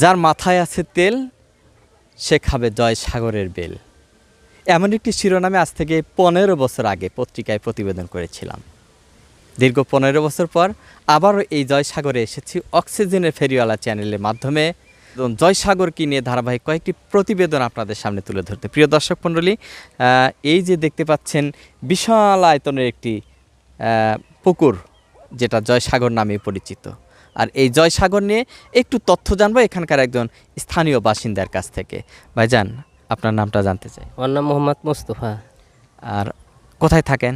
যার মাথায় আছে তেল, সে খাবে জয় সাগরের বেল। এমন একটি শিরোনামে আজ থেকে পনেরো বছর আগে পত্রিকায় প্রতিবেদন করেছিলাম। দীর্ঘ পনেরো বছর পর আবারও এই জয়সাগরে এসেছি অক্সিজেনের ফেরিওয়ালা চ্যানেলের মাধ্যমে। জয়সাগরকে নিয়ে ধারাবাহিক কয়েকটি প্রতিবেদন আপনাদের সামনে তুলে ধরতে। প্রিয় দর্শক মণ্ডলী এই যে দেখতে পাচ্ছেন বিশাল আয়তনের একটি পুকুর, যেটা জয়সাগর নামে পরিচিত। আর এই জয়সাগর নিয়ে একটু তথ্য জানব এখানকার একজন স্থানীয় বাসিন্দার কাছ থেকে। ভাইজান আপনার নামটা জানতে চাই। আমার নাম মোহাম্মদ মোস্তফা। আর কোথায় থাকেন?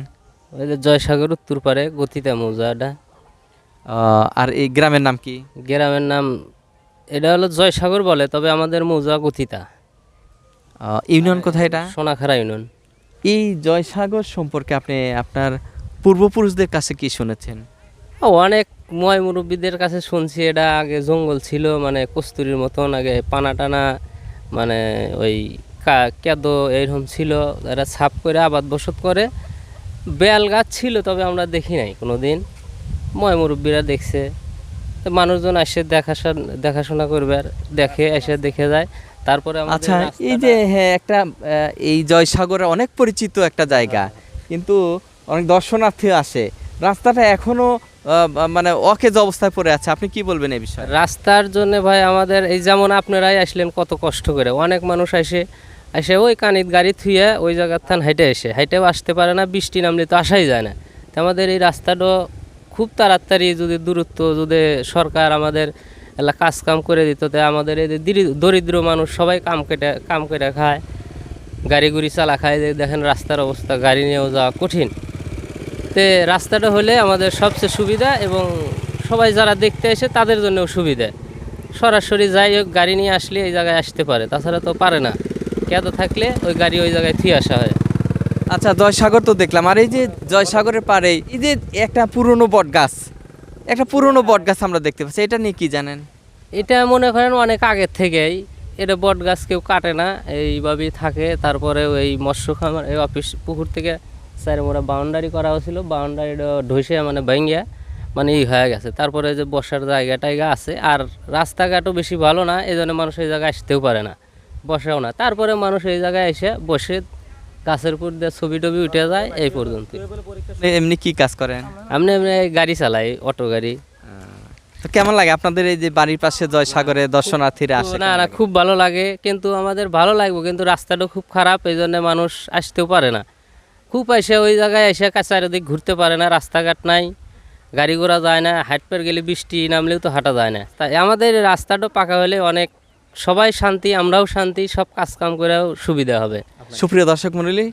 ওই যে জয়সাগর উত্তর পারে গতিতা মৌজাটা। আর এই গ্রামের নাম কি? গ্রামের নাম এটা হলো জয়সাগর বলে তবে আমাদের মৌজা গতিতা। ইউনিয়ন কোথায় এটা? সোনাখারা ইউনিয়ন। এই জয়সাগর সম্পর্কে আপনি আপনার পূর্বপুরুষদের কাছে কি শুনেছেন? অনেক ময় মুরব্বীদের কাছে শুনছি এটা আগে জঙ্গল ছিল মানে কস্তুরির মতন আগে পানা টানা মানে ওই কেদো এইরকম ছিল এরা ছাপ করে আবাদ বসত করে। বেল গাছ ছিল তবে আমরা দেখি নাই কোনো দিন ময় মুরব্বীরা দেখছে। তো মানুষজন এসে দেখাশোনা দেখাশোনা করবে আর দেখে এসে দেখে যায়। তারপরে আচ্ছা এই যে হ্যাঁ একটা এই জয়সাগরে অনেক পরিচিত একটা জায়গা। কিন্তু অনেক দর্শনার্থী আসে। রাস্তাটা এখনও আহ, মানে অকেজ অবস্থায় পড়ে আছে। আপনি কি বলবেন এই বিষয়ে? রাস্তার জন্য ভাই আমাদের এই যেমন আপনারাই আসলেন কত কষ্ট করে। অনেক মানুষ আসে এসে ওই কানিত গাড়ি থুয়ে ওই জায়গার থান হাইটে এসে। হাইটেও আসতে পারে না, বৃষ্টি নামলে তো আসাই যায় না। তো আমাদের এই রাস্তাটা খুব তাড়াতাড়ি যদি দূরত্ব যদি সরকার আমাদের এলা কাজ কাম করে দিত, তো আমাদের এই দরিদ্র মানুষ সবাই কাম কেটে কাম কেটে খায়, গাড়ি গুড়ি চালা খায়। দেখেন রাস্তার অবস্থা, গাড়ি নিয়েও যাওয়া কঠিন। তে রাস্তাটা হলে আমাদের সবচেয়ে সুবিধা এবং সবাই যারা দেখতে এসে তাদের জন্যও সুবিধা। সরাসরি যাই হোক গাড়ি নিয়ে আসলে এই জায়গায় আসতে পারে তাছাড়া তো পারে না। কেদ থাকলে ওই গাড়ি ওই জায়গায় থিয়ে আসা হয়। আচ্ছা জয়সাগর তো দেখলাম। আর এই যে জয়সাগরের পারে এই যে একটা পুরনো বট গাছ একটা পুরনো বট গাছ আমরা দেখতে পাচ্ছি এটা নিয়ে কি জানেন? এটা মনে করেন অনেক আগের থেকেই এটা বট গাছ কেউ কাটে না এইভাবেই থাকে। তারপরে ওই মৎস্য খামার এই অফিস পুকুর থেকে স্যার মোরা বাউন্ডারি করা হয়েছিল বাউন্ডারিটা ঢসে মানে ভেঙ্গিয়া মানে ই হয়ে গেছে। তারপরে যে বসার জায়গা টাইগা আছে আর রাস্তাঘাটও বেশি ভালো না এই জন্য মানুষ এই জায়গায় আসতেও পারে না বসেও না। তারপরে মানুষ এই জায়গায় এসে বসে গাছের উপর দিয়ে ছবি টবি উঠে যায় এই পর্যন্ত। এমনি কি কাজ করেন? আপনি এমনি গাড়ি চালাই অটো গাড়ি। তো কেমন লাগে আপনাদের এই যে বাড়ির পাশে জয়সাগরে দর্শনার্থীরা আসে না না খুব ভালো লাগে কিন্তু আমাদের ভালো লাগবে কিন্তু রাস্তাটা খুব খারাপ এই জন্য মানুষ আসতেও পারে না। খুব এসে ওই জায়গায় এসে চারিদিক ঘুরতে পারে না, রাস্তাঘাট নাই, গাড়ি ঘোড়া যায় না হাঁটপের গেলে বৃষ্টি নামলেও তো হাঁটা যায় না। তাই আমাদের রাস্তাটা পাকা হলে অনেক, সবাই শান্তি, আমরাও শান্তি, সব কাজ কাম করেও সুবিধা হবে। সুপ্রিয় দর্শক মণ্ডলী,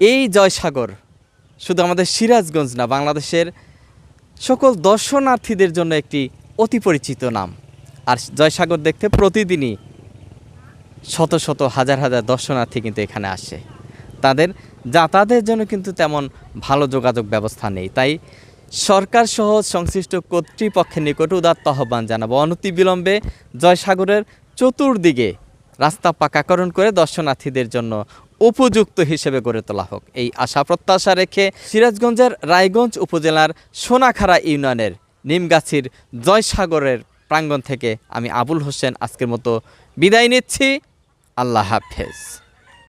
এই জয়সাগর শুধু আমাদের সিরাজগঞ্জ না, বাংলাদেশের সকল দর্শনার্থীদের জন্য একটি অতি পরিচিত নাম। আর জয়সাগর দেখতে প্রতিদিনই শত শত, হাজার হাজার দর্শনার্থী কিন্তু এখানে আসে। তাদের যাতায়াতের জন্য কিন্তু তেমন ভালো যোগাযোগ ব্যবস্থা নেই। তাই সরকার সহ সংশ্লিষ্ট কর্তৃপক্ষের নিকট উদাত্ত আহ্বান জানাব। অনতিবিলম্বে জয়সাগরের চতুর্দিকে রাস্তা পাকাকরণ করে দর্শনার্থীদের জন্য উপযুক্ত হিসেবে গড়ে তোলা হোক। এই আশা প্রত্যাশা রেখে সিরাজগঞ্জের রায়গঞ্জ উপজেলার সোনাখাড়া ইউনিয়নের নিমগাছির জয়সাগরের প্রাঙ্গণ থেকে আমি আবুল হোসেন আজকের মতো বিদায় নিচ্ছি। আল্লাহ হাফেজ।